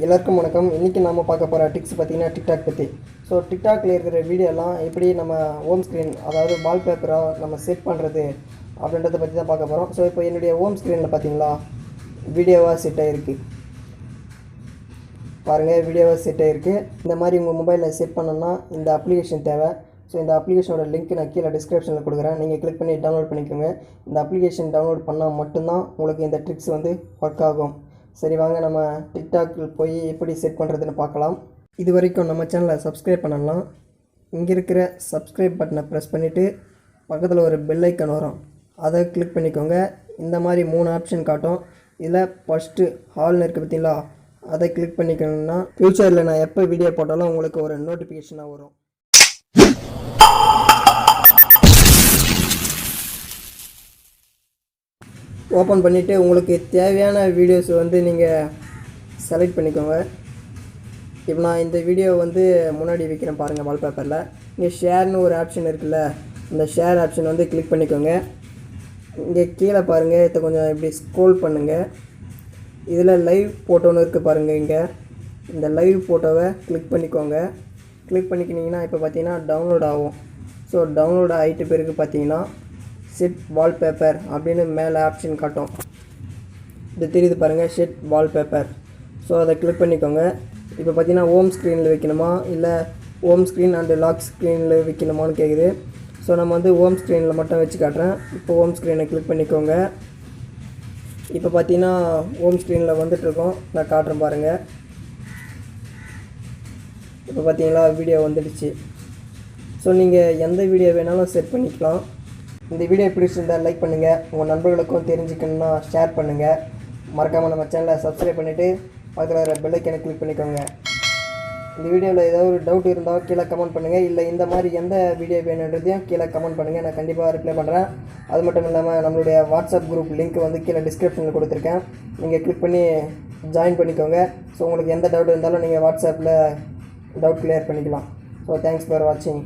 எல்லாருக்கும் வணக்கம். இன்றைக்கி நம்ம பார்க்க போகிற டிக்ஸ் பார்த்திங்கன்னா டிக்டாக் பற்றி ஸோ டிக்டாக்ல இருக்கிற வீடியோலாம் எப்படி நம்ம ஹோம் ஸ்க்ரீன் அதாவது வால் பேப்பராக நம்ம செட் பண்ணுறது அப்படின்றத பற்றி தான் பார்க்க போகிறோம் ஸோ இப்போ என்னுடைய ஹோம் ஸ்க்ரீனில் பார்த்தீங்களா? வீடியோவாக செட் ஆகிருக்கு பாருங்கள் வீடியோவாக செட் ஆகிருக்கு இந்த மாதிரி உங்கள் மொபைலில் செட் பண்ணணும்னா இந்த அப்ளிகேஷன் தேவை. ஸோ இந்த அப்ளிகேஷனோட லிங்க் நான் கீழே டிஸ்கிரிப்ஷனில் கொடுக்குறேன். நீங்கள் கிளிக் பண்ணி டவுன்லோட் பண்ணிக்கோங்க. இந்த அப்ளிகேஷன் டவுன்லோட் பண்ணால் மட்டும்தான் உங்களுக்கு இந்த ட்ரிக்ஸ் வந்து ஒர்க் ஆகும். சரி வாங்க நம்ம டிக்டாக்கில் போய் எப்படி செட் பண்ணுறதுன்னு பார்க்கலாம். இது வரைக்கும் நம்ம சேனலை சப்ஸ்கிரைப் பண்ணலாம் இங்கே இருக்கிற சப்ஸ்கிரைப் பட்டனை ப்ரெஸ் பண்ணிவிட்டு பக்கத்தில் ஒரு பெல் ஐக்கன் வரும். அதை கிளிக் பண்ணிக்கோங்க. இந்த மாதிரி மூணு ஆப்ஷன் காட்டும். இதில் ஃபஸ்ட்டு ஹால்னு இருக்குது பார்த்தீங்களா? அதை கிளிக் பண்ணிக்கணும்னா ஃப்யூச்சரில் நான் எப்போ வீடியோ போட்டாலும் உங்களுக்கு ஒரு நோட்டிஃபிகேஷனாக வரும். ஓப்பன் பண்ணிவிட்டு உங்களுக்கு தேவையான வீடியோஸ் வந்து நீங்கள் செலக்ட் பண்ணிக்கோங்க. இப்போ நான் இந்த வீடியோ வந்து முன்னாடி வைக்கிறேன் பாருங்கள் வால்பேப்பரில் இங்கே ஷேர்னு ஒரு ஆப்ஷன் இருக்குல்ல இந்த ஷேர் ஆப்ஷன் வந்து கிளிக் பண்ணிக்கோங்க. இங்கே கீழே பாருங்கள் இதை கொஞ்சம் இப்படி ஸ்க்ரோல் பண்ணுங்கள் இதில் லைவ் ஃபோட்டோன்னு இருக்குது பாருங்கள் இங்கே. இந்த லைவ் ஃபோட்டோவை கிளிக் பண்ணிக்கோங்க. கிளிக் பண்ணிக்கினீங்கன்னா இப்போ பார்த்தீங்கன்னா டவுன்லோட் ஆகும். ஸோ டவுன்லோட் ஆகிட்டு பிறகு பார்த்தீங்கன்னா செட் வால்பேப்பர் அப்படின்னு மேலே ஆப்ஷன் காட்டும். இது தெரியுது பாருங்கள் செட் வால்பேப்பர் ஸோ அதை கிளிக் பண்ணிக்கோங்க. இப்போ பார்த்தீங்கன்னா ஹோம் ஸ்க்ரீனில் வைக்கணுமா? இல்லை ஹோம் ஸ்க்ரீன் அண்டு லாக் ஸ்க்ரீனில் வைக்கணுமான்னு கேட்குது ஸோ நம்ம வந்து ஹோம் ஸ்க்ரீனில் மட்டும் வச்சு காட்டுறேன். இப்போ ஹோம் ஸ்க்ரீனை கிளிக் பண்ணிக்கோங்க. இப்போ பார்த்தீங்கன்னா ஹோம் ஸ்க்ரீனில் வந்துட்டுருக்கோம் நான் காட்டுறேன் பாருங்கள் இப்போ பார்த்தீங்களா வீடியோ வந்துடுச்சு. ஸோ நீங்கள் எந்த வீடியோ வேணாலும் செட் பண்ணிக்கலாம். இந்த வீடியோ பிடிச்சிருந்தால் லைக் பண்ணுங்கள் உங்கள் நண்பர்களுக்கும் தெரிஞ்சுக்கணுன்னா ஷேர் பண்ணுங்கள் மறக்காமல் நம்ம சேனலை சப்ஸ்கிரைப் பண்ணிவிட்டு பக்கத்தில் வர பெல்லைக்கனை கிளிக் பண்ணிக்கோங்க. இந்த வீடியோவில் ஏதாவது ஒரு டவுட் இருந்தால் கீழே கமெண்ட் பண்ணுங்கள் இல்லை இந்த மாதிரி எந்த வீடியோ வேணுன்றதையும் கீழே கமெண்ட் பண்ணுங்கள் நான் கண்டிப்பாக ரிப்ளை பண்ணுறேன் அது மட்டும் இல்லாமல் நம்மளுடைய வாட்ஸ்அப் குரூப் லிங்க் வந்து கீழே டிஸ்கிரிப்ஷனில் கொடுத்துருக்கேன். நீங்கள் கிளிக் பண்ணி ஜாயின் பண்ணிக்கோங்க. ஸோ உங்களுக்கு எந்த டவுட் இருந்தாலும் நீங்கள் வாட்ஸ்அப்பில் டவுட் கிளியர் பண்ணிக்கலாம். ஸோ தேங்க்ஸ் ஃபார் வாட்சிங்